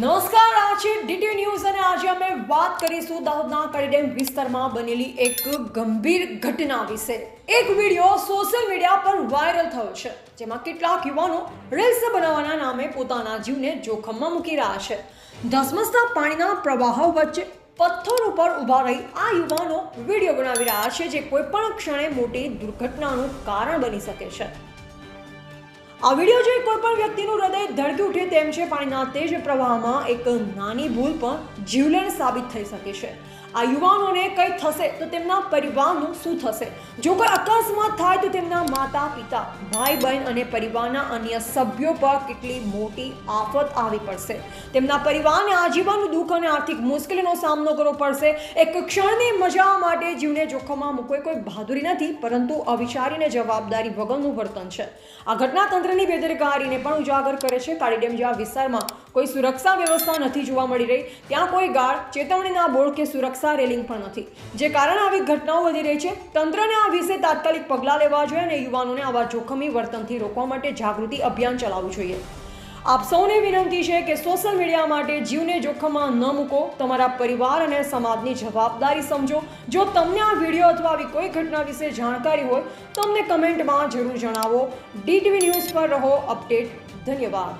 નમસ્કાર, આ છે ડીટી ન્યૂઝ અને આજે અમે વાત કરીશું દાહોદના કડીડેમ વિસ્તારમાં બનેલી એક ગંભીર ઘટના વિશે. એક વીડિયો સોશિયલ મીડિયા પર વાયરલ થયો છે, જેમાં કેટલાક યુવાનો રીલ્સ બનાવવાના નામે પોતાના જીવને જોખમમાં મૂકી રહ્યા છે. ધસમસતા પાણીના પ્રવાહ વચ્ચે પથ્થર ઉપર ઊભા રહી આ યુવાનો વીડિયો બનાવી રહ્યા છે, જે કોઈપણ ક્ષણે મોટી દુર્ઘટનાનું કારણ બની શકે છે. આ વીડિયો જોઈ કોઈ પણ વ્યક્તિનું હૃદય ધડકી ઉઠે તેમ છે, પાણીના તેજ પ્રવાહમાં એક નાની ભૂલ પણ જીવલેણ સાબિત થઈ શકે છે. આ યુવાનોને કંઈ થશે તો તેમના પરિવારનું શું થશે? જો કોઈ અકસ્માત થાય તો તેમના માતા, પિતા, ભાઈ, બહેન અને પરિવારના અન્ય સભ્યો પર કેટલી મોટી આફત આવી પડશે. તેમના પરિવારને આજીવન દુઃખ અને આર્થિક મુશ્કેલીનો સામનો કરવો પડશે. એક ક્ષણની મજા માટે જીવને જોખમમાં મૂકવો કોઈ બહાદુરી નથી, પરંતુ અવિચારીને જવાબદારી વગરનું વર્તન છે. આ ઘટના તંત્રની બેદરકારીને પણ ઉજાગર કરે છે. કાળીડેમ જેવા વિસ્તારમાં કોઈ સુરક્ષા વ્યવસ્થા નથી જોવા મળી રહી. ત્યાં કોઈ ગાર્ડ ચેતવણીના બોર્ડ કે સુરક્ષા રેલિંગ પણ નથી. જે કારણે આવી ઘટનાઓ વધી રહી છે. તંત્રને આ વિશે તાત્કાલિક પગલાં લેવા જોઈએ અને યુવાનોને આવા જોખમી વર્તનથી રોકવા માટે જાગૃતિ અભિયાન ચલાવવું જોઈએ. આપ સૌને વિનંતી છે કે સોશિયલ મીડિયા માટે જીવને જોખમમાં ન મૂકો. તમારા પરિવાર અને સમાજની જવાબદારી સમજો. જો તમને આ વીડિયો અથવા આવી કોઈ ઘટના વિશે જાણકારી હોય, તો અમને કમેન્ટમાં જરૂર જણાવો. ડીટીવી ન્યૂઝ પર રહો અપડેટ. ધન્યવાદ.